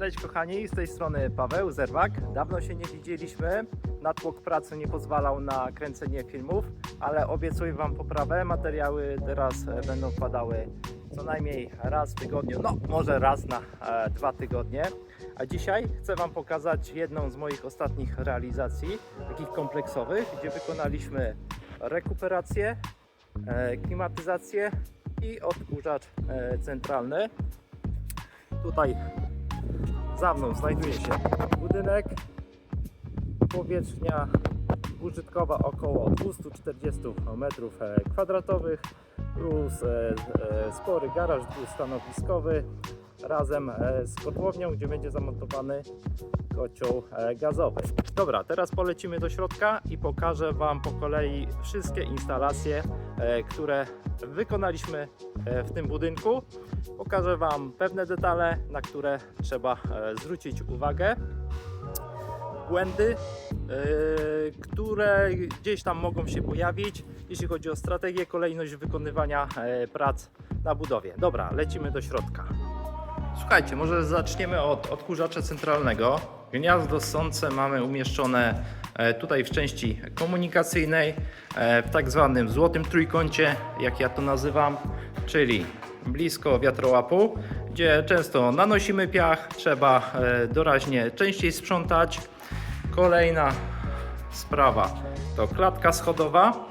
Cześć kochani, z tej strony Paweł Zerwak. Dawno się nie widzieliśmy. Natłok pracy nie pozwalał na kręcenie filmów, ale obiecuję Wam poprawę. Materiały teraz e, będą wpadały co najmniej raz w tygodniu, no może raz na e, dwa tygodnie. A dzisiaj chcę Wam pokazać jedną z moich ostatnich realizacji, takich kompleksowych, gdzie wykonaliśmy rekuperację, e, klimatyzację i odkurzacz e, centralny. Tutaj za mną znajduje się budynek. Powierzchnia użytkowa około 240 m2 plus e, e, spory garaż dwustanowiskowy razem e, z kotłownią, gdzie będzie zamontowany kocioł e, gazowy. Dobra, teraz polecimy do środka i pokażę Wam po kolei wszystkie instalacje, e, które wykonaliśmy w tym budynku. Pokażę Wam pewne detale, na które trzeba zwrócić uwagę. Błędy, które gdzieś tam mogą się pojawić, jeśli chodzi o strategię, kolejność wykonywania prac na budowie. Dobra, lecimy do środka. Słuchajcie, może zaczniemy od odkurzacza centralnego. Gniazdo sące mamy umieszczone e, tutaj w części komunikacyjnej, e, w tak zwanym złotym trójkącie, jak ja to nazywam, czyli blisko wiatrołapu, gdzie często nanosimy piach, trzeba e, doraźnie częściej sprzątać. Kolejna sprawa to klatka schodowa.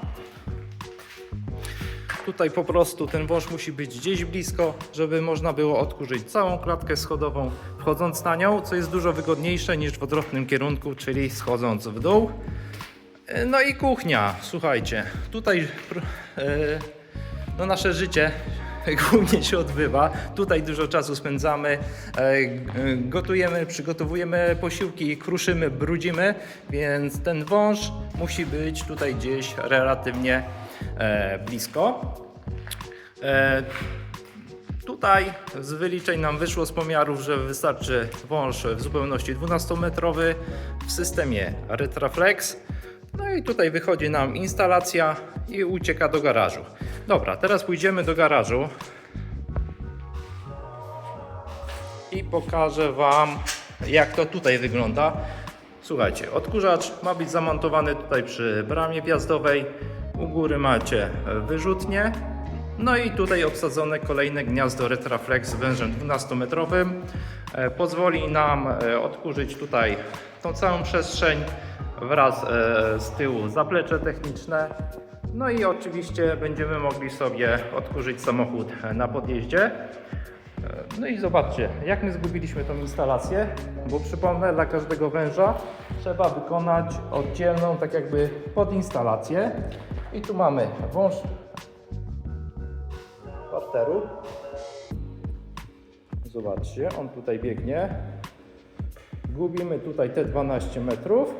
Tutaj po prostu ten wąż musi być gdzieś blisko, żeby można było odkurzyć całą klatkę schodową wchodząc na nią, co jest dużo wygodniejsze niż w odwrotnym kierunku, czyli schodząc w dół. E, No i kuchnia, słuchajcie, tutaj e, no nasze życie głównie się odbywa. Tutaj dużo czasu spędzamy, e, gotujemy, przygotowujemy posiłki, kruszymy, brudzimy, więc ten wąż musi być tutaj gdzieś relatywnie blisko. E, Tutaj z wyliczeń nam wyszło z pomiarów, że wystarczy wąż w zupełności 12-metrowy w systemie Retraflex. No i tutaj wychodzi nam instalacja i ucieka do garażu. Dobra, teraz pójdziemy do garażu i pokażę Wam jak to tutaj wygląda. Słuchajcie, odkurzacz ma być zamontowany tutaj przy bramie wjazdowej. U góry macie wyrzutnie. No i tutaj obsadzone kolejne gniazdo Retraflex z wężem 12-metrowym. E, Pozwoli nam e, odkurzyć tutaj tą całą przestrzeń wraz e, z tyłu zaplecze techniczne. No i oczywiście będziemy mogli sobie odkurzyć samochód na podjeździe. No i zobaczcie, jak my zgubiliśmy tą instalację, bo przypomnę, dla każdego węża trzeba wykonać oddzielną, tak jakby podinstalację. I tu mamy wąż parteru. Zobaczcie, on tutaj biegnie. Gubimy tutaj te 12 metrów.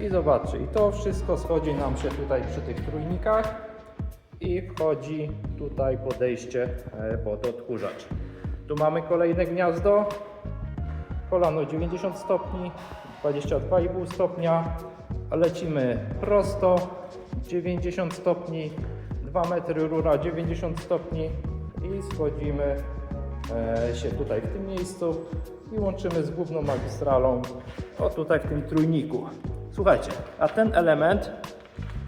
I zobaczcie, i to wszystko schodzi nam się tutaj przy tych trójnikach i wchodzi tutaj podejście e, pod odkurzacz. Tu mamy kolejne gniazdo, kolano 90 stopni, 22,5 stopnia, lecimy prosto, 90 stopni, 2 metry rura 90 stopni i schodzimy e, się tutaj w tym miejscu i łączymy z główną magistralą, o tutaj w tym trójniku. Słuchajcie, a ten element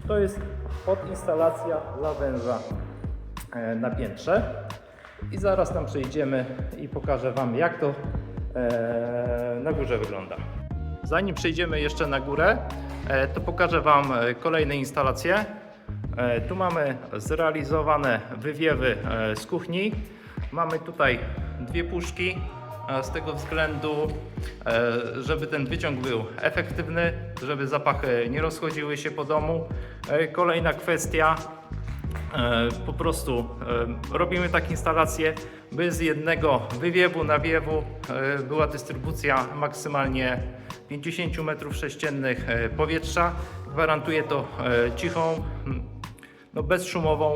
to jest podinstalacja dla węża e, na piętrze. I zaraz tam przejdziemy i pokażę Wam, jak to e, na górze wygląda. Zanim przejdziemy jeszcze na górę, e, to pokażę Wam e, kolejne instalacje. E, Tu mamy zrealizowane wywiewy z kuchni. Mamy tutaj dwie puszki z tego względu, żeby ten wyciąg był efektywny, żeby zapachy nie rozchodziły się po domu. Kolejna kwestia, po prostu robimy tak instalację, by z jednego wywiewu nawiewu była dystrybucja maksymalnie 50 m3 e, powietrza. Gwarantuje to e, cichą, no bezszumową,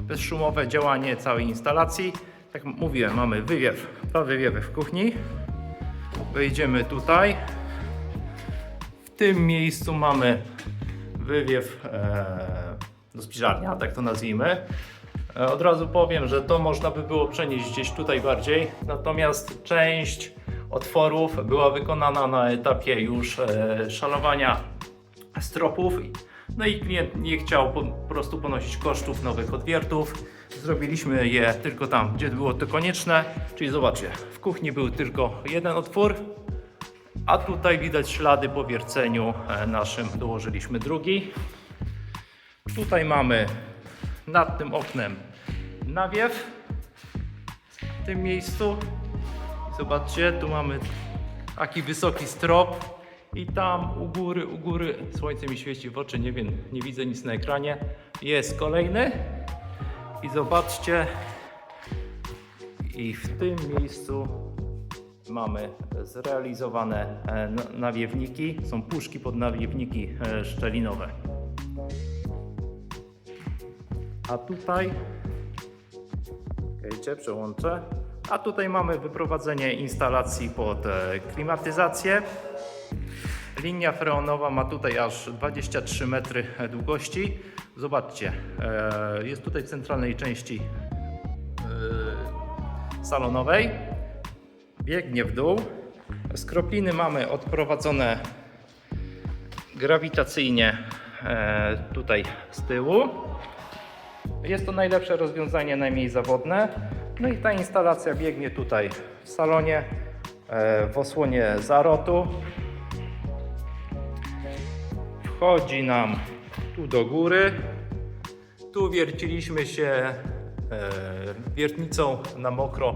bezszumowe działanie całej instalacji. Tak jak mówiłem, mamy wywiew, dwa wywiewy w kuchni. Wejdziemy tutaj. W tym miejscu mamy wywiew e, do spiżarnia, tak to nazwijmy. E, Od razu powiem, że to można by było przenieść gdzieś tutaj bardziej, natomiast część otworów była wykonana na etapie już e, szalowania stropów. No i klient nie chciał po prostu ponosić kosztów nowych odwiertów. Zrobiliśmy je tylko tam, gdzie było to konieczne. Czyli zobaczcie, w kuchni był tylko jeden otwór, a tutaj widać ślady po wierceniu e, naszym dołożyliśmy drugi. Tutaj mamy nad tym oknem nawiew w tym miejscu. Zobaczcie, tu mamy taki wysoki strop i tam u góry, u góry, słońce mi świeci w oczy, nie wiem, nie widzę nic na ekranie. Jest kolejny i zobaczcie i w tym miejscu mamy zrealizowane e, na- nawiewniki, są puszki pod nawiewniki e, szczelinowe. A tutaj, czekajcie, przełączę. A tutaj mamy wyprowadzenie instalacji pod e, klimatyzację. Linia freonowa ma tutaj aż 23 metry długości. Zobaczcie, e, jest tutaj w centralnej części e, salonowej. Biegnie w dół. Skropliny mamy odprowadzone grawitacyjnie tutaj z tyłu. Jest to najlepsze rozwiązanie, najmniej zawodne. No i ta instalacja biegnie tutaj w salonie, e, w osłonie zarotu. Wchodzi nam tu do góry. Tu wierciliśmy się e, wiertnicą na mokro.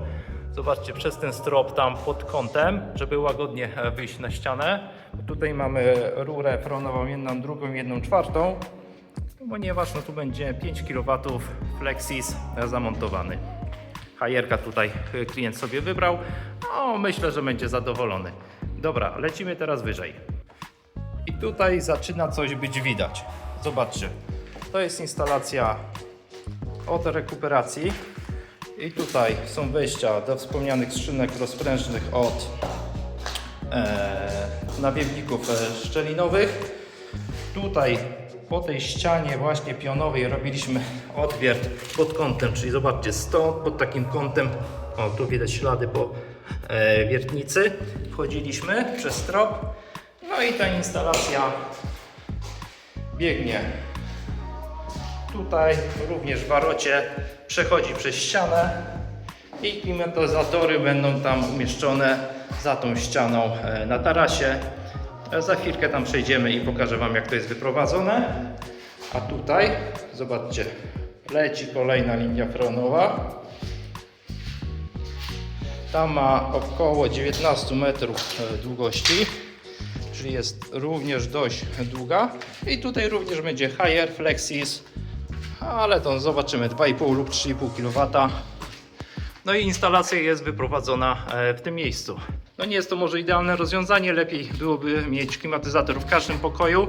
Zobaczcie, przez ten strop tam pod kątem, żeby łagodnie e, wyjść na ścianę. Tutaj mamy rurę fronową, jedną drugą, jedną czwartą ponieważ no tu będzie 5 kW Flexis zamontowany. Hajerka tutaj y, klient sobie wybrał. No, myślę, że będzie zadowolony. Dobra, lecimy teraz wyżej. I tutaj zaczyna coś być widać. Zobaczcie, to jest instalacja od rekuperacji. I tutaj są wejścia do wspomnianych skrzynek rozprężnych od e, nawiewników e, szczelinowych. Tutaj po tej ścianie właśnie pionowej robiliśmy odwiert pod kątem, czyli zobaczcie, stąd pod takim kątem, o tu widać ślady po e, wiertnicy, wchodziliśmy przez strop, no i ta instalacja biegnie. Tutaj, również w warocie, przechodzi przez ścianę i klimatyzatory będą tam umieszczone za tą ścianą e, na tarasie. E, Za chwilkę tam przejdziemy i pokażę Wam jak to jest wyprowadzone. A tutaj, zobaczcie, leci kolejna linia freonowa. Ta ma około 19 metrów e, długości, czyli jest również dość długa. I tutaj również będzie Higher Flexis, ale to zobaczymy 2,5 lub 3,5 kW. No i instalacja jest wyprowadzona e, w tym miejscu. No nie jest to może idealne rozwiązanie, lepiej byłoby mieć klimatyzator w każdym pokoju.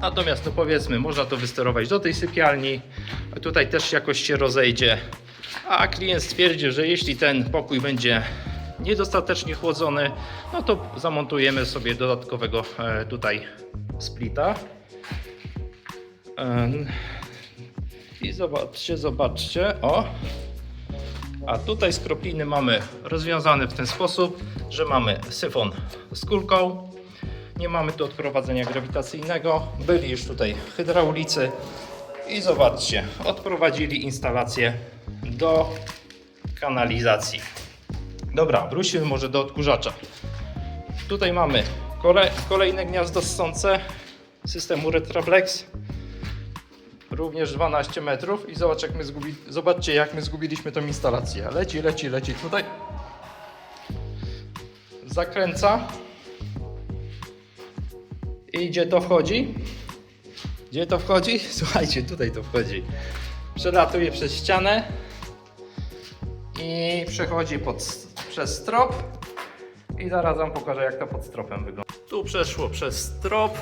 Natomiast no powiedzmy, można to wysterować do tej sypialni. Tutaj też jakoś się rozejdzie. A klient stwierdził, że jeśli ten pokój będzie niedostatecznie chłodzony, no to zamontujemy sobie dodatkowego e, tutaj splita. Em, I zobaczcie, zobaczcie, o, a tutaj skropliny mamy rozwiązane w ten sposób, że mamy syfon z kulką. Nie mamy tu odprowadzenia grawitacyjnego. Byli już tutaj hydraulicy i zobaczcie, odprowadzili instalację do kanalizacji. Dobra, wróćmy może do odkurzacza. Tutaj mamy kole, kolejne gniazdo ssące systemu Retroflex również 12 metrów i zobacz, jak my zgubi... zobaczcie jak my zgubiliśmy tą instalację. Leci, leci, leci tutaj. Zakręca. I gdzie to wchodzi? Gdzie to wchodzi? Słuchajcie, tutaj to wchodzi. Przelatuje przez ścianę i przechodzi pod, przez strop. I zaraz Wam pokażę, jak to pod stropem wygląda. Tu przeszło przez strop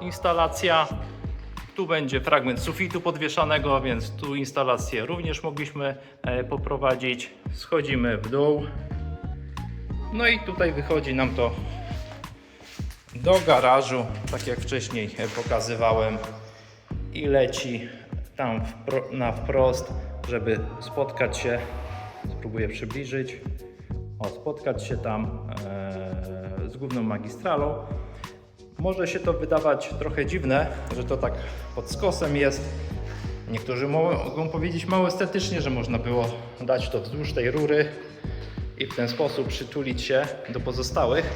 instalacja. Tu będzie fragment sufitu podwieszanego, więc tu instalację również mogliśmy e, poprowadzić. Schodzimy w dół. No i tutaj wychodzi nam to do garażu, tak jak wcześniej e, pokazywałem. I leci tam na wprost, żeby spotkać się. Spróbuję przybliżyć. o, spotkać się tam e, z główną magistralą. Może się to wydawać trochę dziwne, że to tak pod skosem jest. Niektórzy mogą powiedzieć mało estetycznie, że można było dać to wzdłuż tej rury i w ten sposób przytulić się do pozostałych.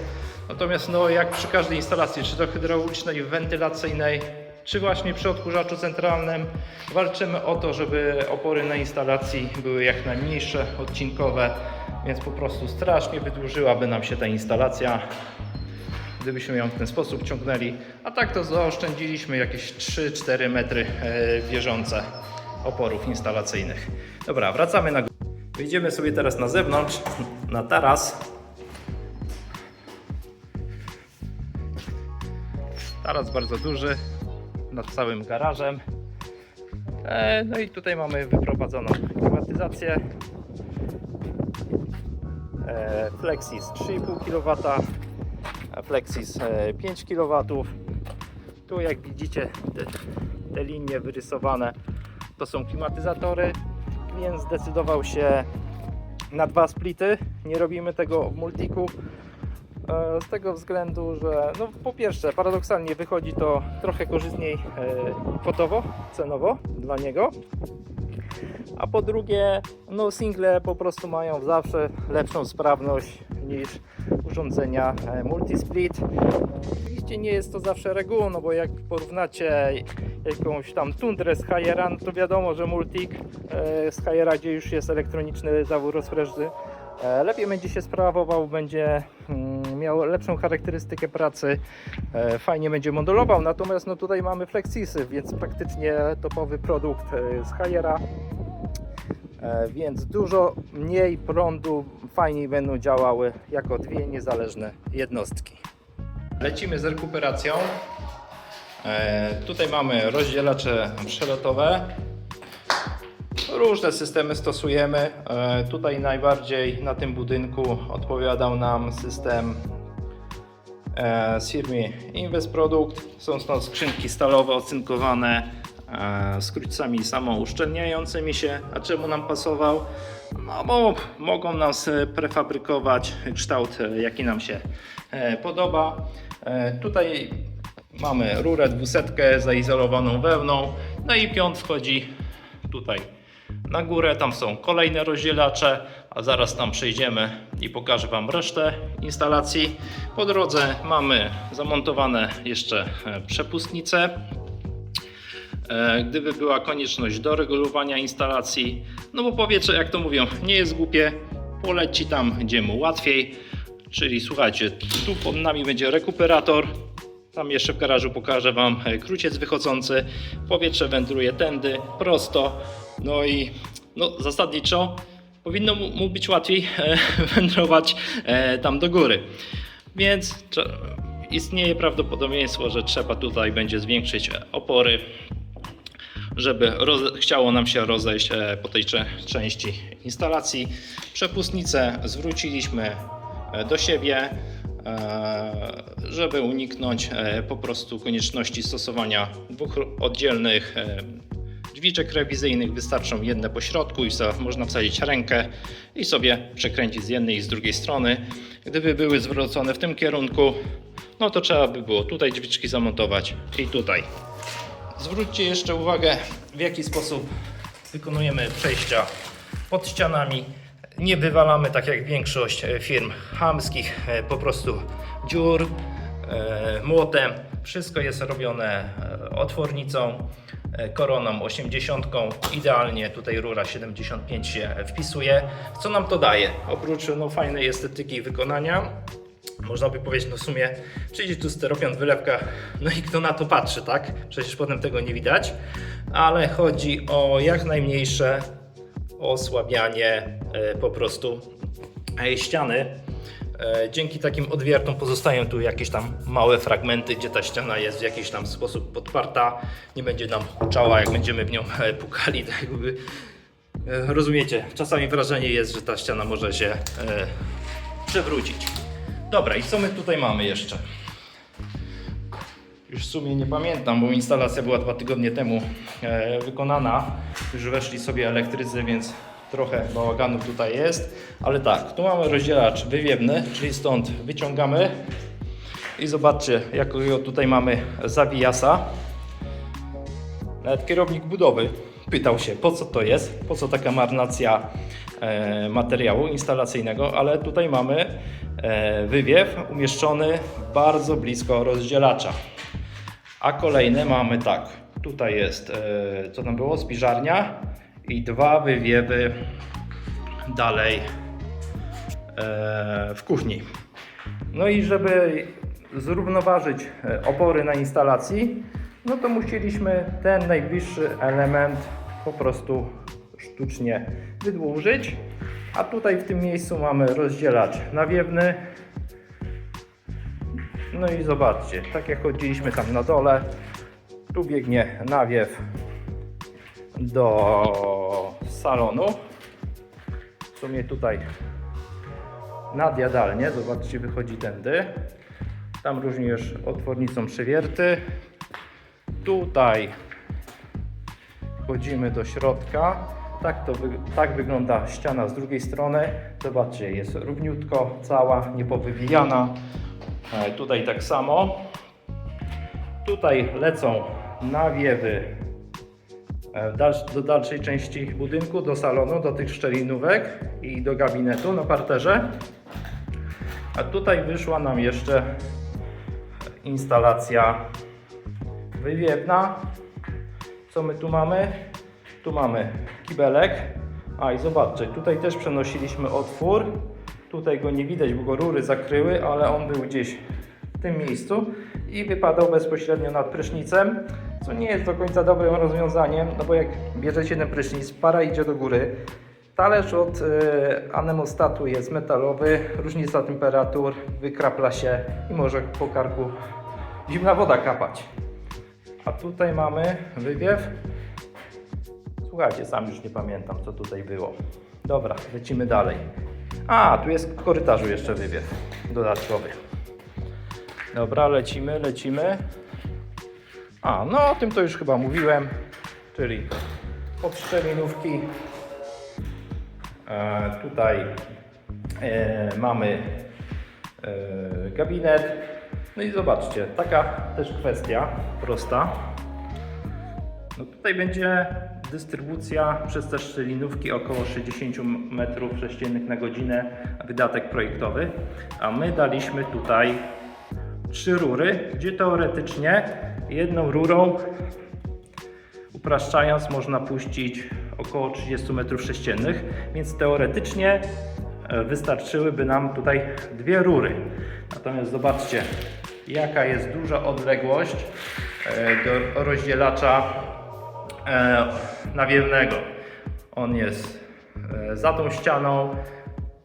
Natomiast no, jak przy każdej instalacji, czy to hydraulicznej, wentylacyjnej, czy właśnie przy odkurzaczu centralnym, walczymy o to, żeby opory na instalacji były jak najmniejsze, odcinkowe, więc po prostu strasznie wydłużyłaby nam się ta instalacja, gdybyśmy ją w ten sposób ciągnęli. A tak to zaoszczędziliśmy jakieś 3-4 metry e, bieżące oporów instalacyjnych. Dobra, wracamy na górę. Wyjdziemy sobie teraz na zewnątrz, na taras. Taras bardzo duży, nad całym garażem. E, no i tutaj mamy wyprowadzoną klimatyzację. Flexis 3,5 kW, Flexis e, 5 kW. Tu jak widzicie te, te linie wyrysowane to są klimatyzatory. Klient zdecydował się na dwa splity. Nie robimy tego w multiku. E, Z tego względu, że no po pierwsze paradoksalnie wychodzi to trochę korzystniej e, kwotowo, cenowo dla niego. A po drugie, no single po prostu mają zawsze lepszą sprawność niż urządzenia e, multisplit. Oczywiście nie jest to zawsze regułą, no bo jak porównacie jakąś tam tundrę z Hayera, no to wiadomo, że multik e, z Hayera, gdzie już jest elektroniczny zawór rozprężny, e, lepiej będzie się sprawował, będzie mm, miał lepszą charakterystykę pracy, fajnie będzie modulował. Natomiast no tutaj mamy Flexisy, więc praktycznie topowy produkt z Hayera. E, Więc dużo mniej prądu fajniej będą działały jako dwie niezależne jednostki. Lecimy z rekuperacją. E, Tutaj mamy rozdzielacze przelotowe. Różne systemy stosujemy. E, Tutaj najbardziej na tym budynku odpowiadał nam system z firmy Invest Product. Są to skrzynki stalowe ocynkowane z krótcami samouszczelniającymi się. A czemu nam pasował? No bo mogą nam s- prefabrykować kształt, e, jaki nam się e, podoba. E, Tutaj mamy rurę dwusetkę zaizolowaną wełną. No i piąt wchodzi tutaj na górę. Tam są kolejne rozdzielacze, a zaraz tam przejdziemy i pokażę Wam resztę instalacji. Po drodze mamy zamontowane jeszcze e, przepustnice. E, Gdyby była konieczność do regulowania instalacji, no bo powietrze, jak to mówią, nie jest głupie, poleci tam, gdzie mu łatwiej. Czyli słuchajcie, tu pod nami będzie rekuperator. Tam jeszcze w garażu pokażę Wam e, kruciec wychodzący. Powietrze wędruje tędy, prosto. No i no, zasadniczo powinno mu być łatwiej e, wędrować tam do góry. Więc istnieje prawdopodobieństwo, że trzeba tutaj będzie zwiększyć opory, żeby chciało nam się rozejść e, po tej części instalacji. Przepustnicę zwróciliśmy e, do siebie, e, żeby uniknąć po prostu konieczności stosowania dwóch oddzielnych drzwiczek rewizyjnych. Wystarczą jedne po środku i można wsadzić rękę i sobie przekręcić z jednej i z drugiej strony. Gdyby były zwrócone w tym kierunku, no to trzeba by było tutaj drzwiczki zamontować i tutaj. Zwróćcie jeszcze uwagę, w jaki sposób wykonujemy przejścia pod ścianami. Nie wywalamy tak jak większość e, firm chamskich, e, po prostu dziur, e, młotem. Wszystko jest robione otwornicą, koroną 80. Idealnie tutaj rura 75 się wpisuje. Co nam to daje? Oprócz no, fajnej estetyki wykonania, można by powiedzieć, no w sumie przyjdzie tu steropian, wylewka, no i kto na to patrzy, tak? Przecież potem tego nie widać, ale chodzi o jak najmniejsze osłabianie e, po prostu e, ściany. E, Dzięki takim odwiertom pozostają tu jakieś tam małe fragmenty, gdzie ta ściana jest w jakiś tam sposób podparta. Nie będzie nam huczała, jak będziemy w nią pukali, tak jakby. Rozumiecie, czasami wrażenie jest, że ta ściana może się przewrócić. Dobra, i co my tutaj mamy jeszcze? Już w sumie nie pamiętam, bo instalacja była dwa tygodnie temu e, wykonana. Już weszli sobie elektrycy, więc trochę bałaganu tutaj jest, ale tak, tu mamy rozdzielacz wywiewny, czyli stąd wyciągamy i zobaczcie, jakiego tutaj mamy zawijasa. Nawet kierownik budowy pytał się, po co to jest, po co taka marnacja e, materiału instalacyjnego, ale tutaj mamy e, wywiew umieszczony bardzo blisko rozdzielacza. A kolejne mamy tak, tutaj jest, e, co tam było, spiżarnia i dwa wywiewy dalej e, w kuchni. No i żeby zrównoważyć e, opory na instalacji, no to musieliśmy ten najbliższy element po prostu sztucznie wydłużyć. A tutaj w tym miejscu mamy rozdzielacz nawiewny. No i zobaczcie, tak jak chodziliśmy tam na dole, tu biegnie nawiew do salonu. W sumie tutaj nad jadalnię, zobaczcie, wychodzi tędy. Tam również otwornicą przewierty. Tutaj wchodzimy do środka. Tak, to tak wygląda ściana z drugiej strony. Zobaczcie, jest równiutko, cała, niepowywijana. E, Tutaj tak samo. Tutaj lecą nawiewy e, do dalszej części budynku, do salonu, do tych szczelinówek i do gabinetu na parterze. A tutaj wyszła nam jeszcze instalacja wywiewna. Co my tu mamy? Tu mamy kibelek. A i zobaczcie, tutaj też przenosiliśmy otwór. Tutaj go nie widać, bo go rury zakryły, ale on był gdzieś w tym miejscu i wypadał bezpośrednio nad prysznicem, co nie jest do końca dobrym rozwiązaniem, no bo jak bierzecie ten prysznic, para idzie do góry. Talerz od y, anemostatu jest metalowy, różnica temperatur, wykrapla się i może po karku zimna woda kapać. A tutaj mamy wywiew. Słuchajcie, sam już nie pamiętam, co tutaj było. Dobra, lecimy dalej. A, tu jest w korytarzu jeszcze wywiew dodatkowy. Dobra, lecimy, lecimy. A, no o tym to już chyba mówiłem, czyli podszczelinówki. E, tutaj e, mamy e, gabinet. No i zobaczcie, taka też kwestia prosta. No tutaj będzie dystrybucja przez te szczelinówki około 60 m3 na godzinę, wydatek projektowy, a my daliśmy tutaj trzy rury, gdzie teoretycznie jedną rurą upraszczając można puścić około 30 m3, więc teoretycznie e, wystarczyłyby nam tutaj dwie rury. Natomiast zobaczcie, jaka jest duża odległość e, do rozdzielacza e, nawiewnego. On jest e, za tą ścianą,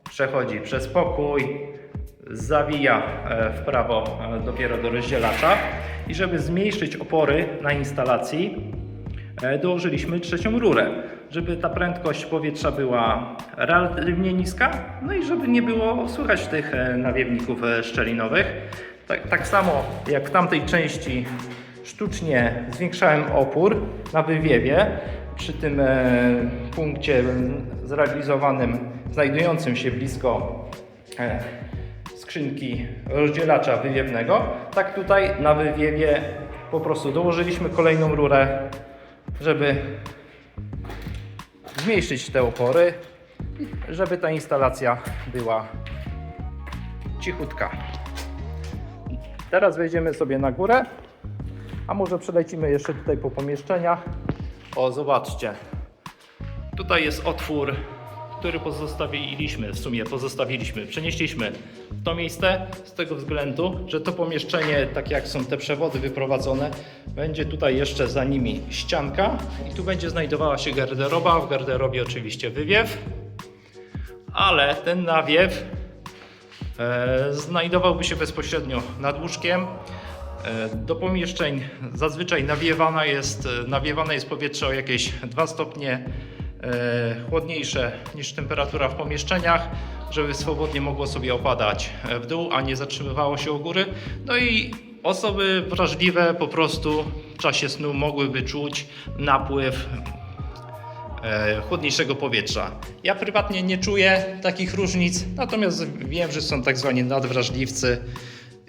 przechodzi przez pokój, zawija w prawo dopiero do rozdzielacza i żeby zmniejszyć opory na instalacji dołożyliśmy trzecią rurę, żeby ta prędkość powietrza była relatywnie niska, no i żeby nie było słychać tych nawiewników szczelinowych. Tak, tak samo jak w tamtej części sztucznie zwiększałem opór na wywiewie przy tym e, punkcie zrealizowanym, znajdującym się blisko e, skrzynki rozdzielacza wywiewnego. Tak tutaj na wywiewie po prostu dołożyliśmy kolejną rurę, żeby zmniejszyć te opory, żeby ta instalacja była cichutka. Teraz wejdziemy sobie na górę, a może przelecimy jeszcze tutaj po pomieszczeniach. O, zobaczcie. Tutaj jest otwór, który pozostawiliśmy, w sumie pozostawiliśmy, przenieśliśmy w to miejsce z tego względu, że to pomieszczenie, tak jak są te przewody wyprowadzone, będzie tutaj jeszcze za nimi ścianka i tu będzie znajdowała się garderoba, w garderobie oczywiście wywiew, ale ten nawiew znajdowałby się bezpośrednio nad łóżkiem. E, Do pomieszczeń zazwyczaj nawiewana jest, e, nawiewane jest powietrze o jakieś 2 stopnie e, chłodniejsze niż temperatura w pomieszczeniach, żeby swobodnie mogło sobie opadać e, w dół, a nie zatrzymywało się u góry. No i osoby wrażliwe po prostu w czasie snu mogłyby czuć napływ e, chłodniejszego powietrza. Ja prywatnie nie czuję takich różnic, natomiast wiem, że są tak zwani nadwrażliwcy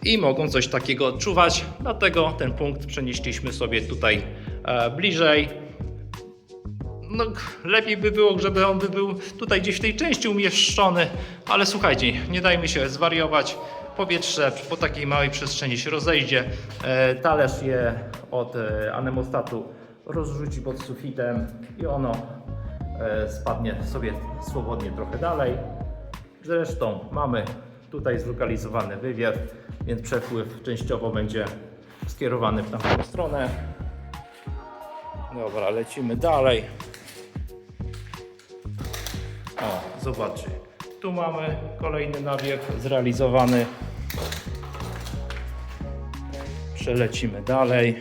i mogą coś takiego odczuwać, dlatego ten punkt przenieśliśmy sobie tutaj e, bliżej. No, lepiej by było, żeby on by był tutaj gdzieś w tej części umieszczony, ale słuchajcie, nie dajmy się zwariować. Powietrze po takiej małej przestrzeni się rozejdzie. E, talerz je od e, anemostatu rozrzuci pod sufitem i ono e, spadnie sobie swobodnie trochę dalej. Zresztą mamy tutaj zlokalizowany wywiew, więc przepływ częściowo będzie skierowany w tamtą stronę. Dobra, lecimy dalej. O, zobaczcie. Tu mamy kolejny nawiew zrealizowany. Przelecimy dalej.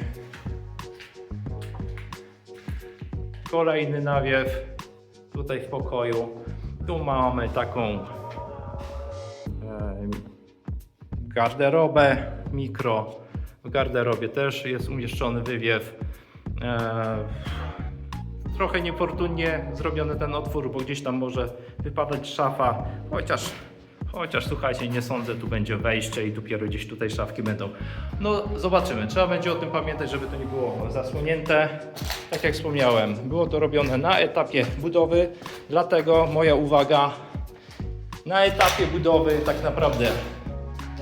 Kolejny nawiew tutaj w pokoju. Tu mamy taką garderobę mikro. W garderobie też jest umieszczony wywiew. E, trochę niefortunnie zrobiony ten otwór, bo gdzieś tam może wypadać szafa, chociaż, chociaż słuchajcie, nie sądzę, tu będzie wejście i dopiero gdzieś tutaj szafki będą. No zobaczymy, trzeba będzie o tym pamiętać, żeby to nie było zasłonięte. Tak jak wspomniałem, było to robione na etapie budowy, dlatego moja uwaga, na etapie budowy tak naprawdę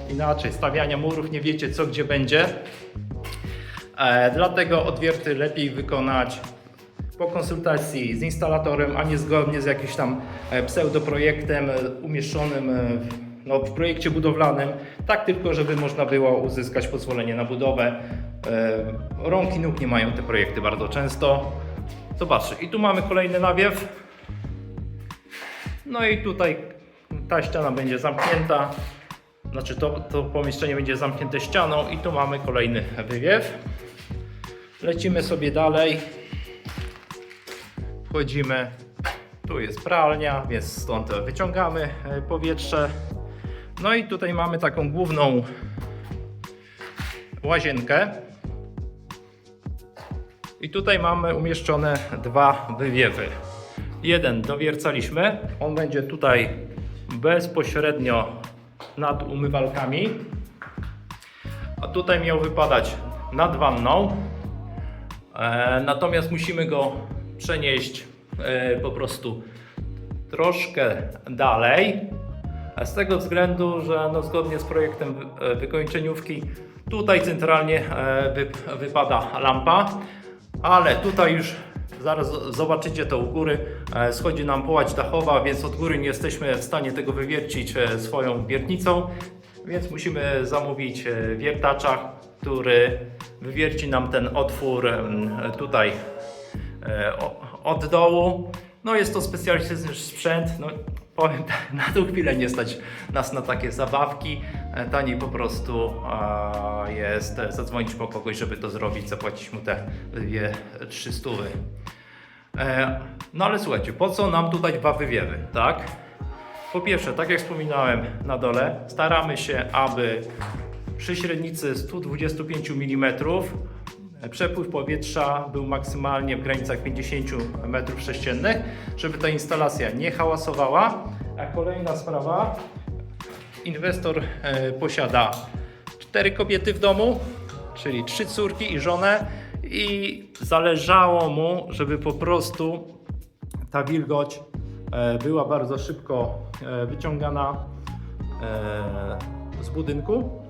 inaczej, stawiania murów, nie wiecie co gdzie będzie. E, dlatego odwierty lepiej wykonać po konsultacji z instalatorem, a nie zgodnie z jakimś tam e, pseudoprojektem e, umieszczonym e, w- no, w projekcie budowlanym, tak tylko, żeby można było uzyskać pozwolenie na budowę. E, Rąk i nóg nie mają te projekty bardzo często. Zobaczcie, i tu mamy kolejny nawiew. No i tutaj ta ściana będzie zamknięta. Znaczy to, to pomieszczenie będzie zamknięte ścianą i tu mamy kolejny wywiew. Lecimy sobie dalej. Wchodzimy. Tu jest pralnia, więc stąd wyciągamy e, powietrze. No i tutaj mamy taką główną łazienkę. I tutaj mamy umieszczone dwa wywiewy. Jeden dowiercaliśmy. On będzie tutaj bezpośrednio nad umywalkami. A tutaj miał wypadać nad wanną. E, natomiast musimy go przenieść e, po prostu troszkę dalej. A Z tego względu, że no, zgodnie z projektem e, wykończeniówki tutaj centralnie e, wy, wypada lampa, ale tutaj już zaraz zobaczycie to u góry, schodzi nam połać dachowa, więc od góry nie jesteśmy w stanie tego wywiercić swoją wiertnicą, więc musimy zamówić wiertacza, który wywierci nam ten otwór tutaj od dołu. No jest to specjalistyczny sprzęt. No, powiem tak, na tą chwilę nie stać nas na takie zabawki. E, Taniej po prostu jest e, zadzwonić po kogoś, żeby to zrobić, zapłacić mu te dwie, trzy stówy. E, No ale słuchajcie, po co nam tutaj dwa wywiewy, tak? Po pierwsze, tak jak wspominałem na dole, staramy się, aby przy średnicy 125 mm przepływ powietrza był maksymalnie w granicach 50 m3, żeby ta instalacja nie hałasowała. A kolejna sprawa, inwestor e, posiada cztery kobiety w domu, czyli trzy córki i żonę i zależało mu, żeby po prostu ta wilgoć e, była bardzo szybko e, wyciągana z budynku.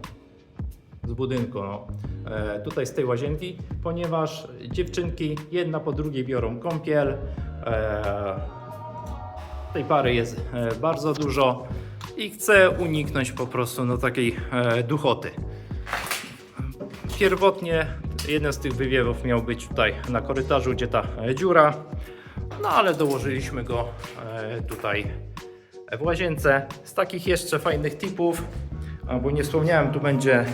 Z budynku, no. E, tutaj z tej łazienki, ponieważ dziewczynki jedna po drugiej biorą kąpiel. E, tej pary jest e, bardzo dużo i chcę uniknąć po prostu no, takiej e, duchoty. Pierwotnie jeden z tych wywiewów miał być tutaj na korytarzu, gdzie ta e, dziura, no ale dołożyliśmy go e, tutaj w łazience. Z takich jeszcze fajnych tipów, bo nie wspomniałem, tu będzie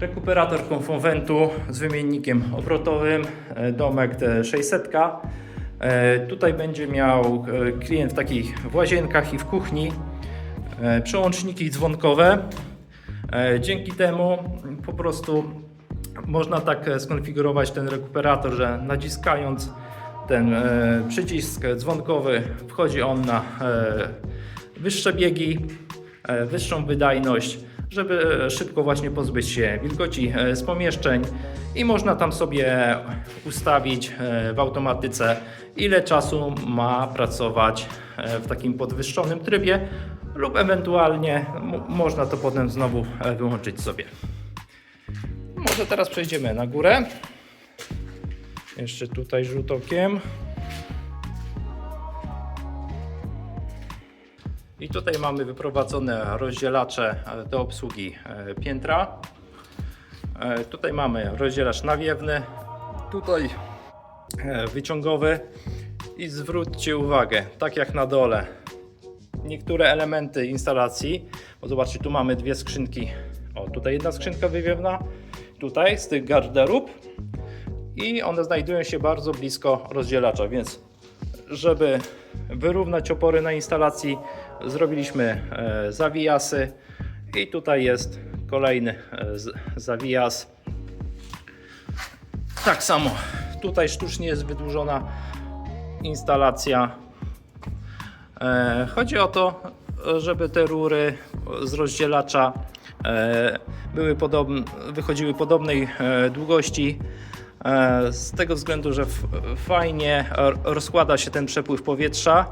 rekuperator konfowentu z wymiennikiem obrotowym, e, domek T600. E, Tutaj będzie miał e, klient w takich w łazienkach i w kuchni przełączniki dzwonkowe. Dzięki temu po prostu można tak skonfigurować ten rekuperator, że naciskając ten przycisk dzwonkowy, wchodzi on na wyższe biegi, wyższą wydajność, żeby szybko właśnie pozbyć się wilgoci e, z pomieszczeń i można tam sobie ustawić e, w automatyce ile czasu ma pracować e, w takim podwyższonym trybie lub ewentualnie można to potem znowu wyłączyć sobie. Może teraz przejdziemy na górę. Jeszcze tutaj rzut okiem. I tutaj mamy wyprowadzone rozdzielacze e, do obsługi e, piętra. E, Tutaj mamy rozdzielacz nawiewny, tutaj wyciągowy i zwróćcie uwagę, tak jak na dole, niektóre elementy instalacji, bo zobaczcie, tu mamy dwie skrzynki. O, tutaj jedna skrzynka wywiewna, tutaj z tych garderób i one znajdują się bardzo blisko rozdzielacza, więc żeby wyrównać opory na instalacji, zrobiliśmy e, zawijasy i tutaj jest kolejny e, zawijas. Tak samo, tutaj sztucznie jest wydłużona instalacja. E, Chodzi o to, żeby te rury z rozdzielacza były podobne, wychodziły podobnej długości. Z tego względu, że fajnie rozkłada się ten przepływ powietrza.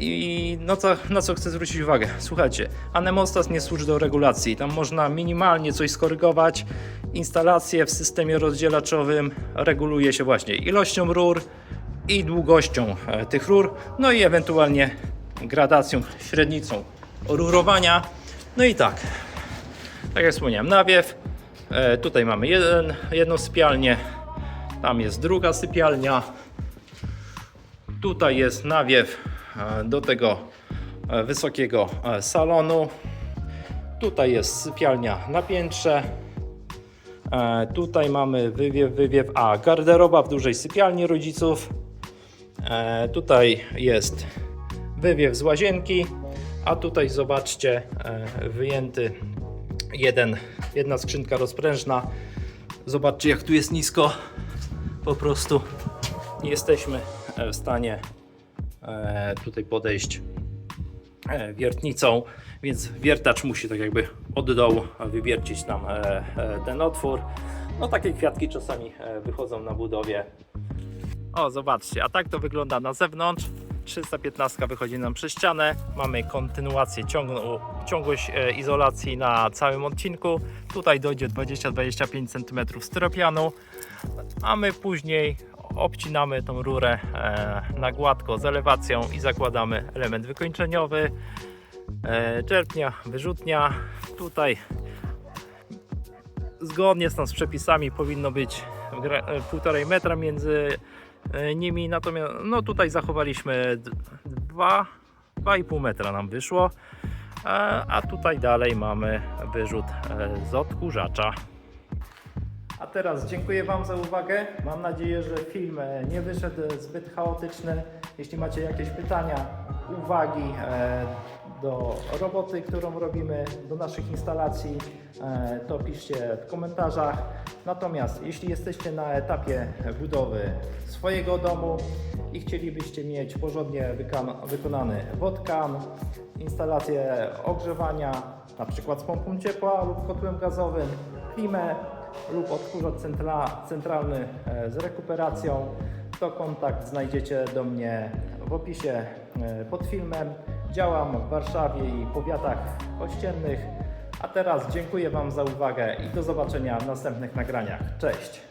I no co, na co chcę zwrócić uwagę? Słuchajcie, anemostat nie służy do regulacji. Tam można minimalnie coś skorygować. Instalację w systemie rozdzielaczowym reguluje się właśnie ilością rur i długością e, tych rur, no i ewentualnie gradacją, średnicą rurowania. No i tak, tak jak wspomniałem, nawiew. E, tutaj mamy jeden, jedną sypialnię, tam jest druga sypialnia. Tutaj jest nawiew do tego e, wysokiego e, salonu. Tutaj jest sypialnia na piętrze. E, Tutaj mamy wywiew, wywiew, a garderoba w dużej sypialni rodziców. E, Tutaj jest wywiew z łazienki, a tutaj zobaczcie e, wyjęty jeden, jedna skrzynka rozprężna. Zobaczcie jak tu jest nisko. Po prostu nie jesteśmy e, w stanie e, tutaj podejść e, wiertnicą, więc wiertacz musi tak jakby od dołu wywiercić nam e, e, ten otwór. No takie kwiatki czasami e, wychodzą na budowie. O, zobaczcie, a tak to wygląda na zewnątrz. 315 wychodzi nam przez ścianę. Mamy kontynuację ciągłą, ciągłość e, izolacji na całym odcinku. Tutaj dojdzie 20-25 cm styropianu, a my później obcinamy tą rurę e, na gładko z elewacją i zakładamy element wykończeniowy. E, czerpnia, wyrzutnia. Tutaj zgodnie stąd z przepisami powinno być w gra- e, półtorej metra między nimi, natomiast no tutaj zachowaliśmy d- dwa, 2,5 metra nam wyszło, a, tutaj dalej mamy wyrzut z odkurzacza. A teraz dziękuję Wam za uwagę. Mam nadzieję, że film e, nie wyszedł zbyt chaotyczny. Jeśli macie jakieś pytania, uwagi e, do roboty, którą robimy, do naszych instalacji, e, to piszcie w komentarzach. Natomiast jeśli jesteście na etapie budowy swojego domu i chcielibyście mieć porządnie wykonany wodkan, instalację ogrzewania, na przykład z pompą ciepła lub kotłem gazowym, klimę, lub odkurzacz centra, centralny e, z rekuperacją, to kontakt znajdziecie do mnie w opisie e, pod filmem. Działam w Warszawie i powiatach ościennych. A teraz dziękuję Wam za uwagę i do zobaczenia w następnych nagraniach. Cześć!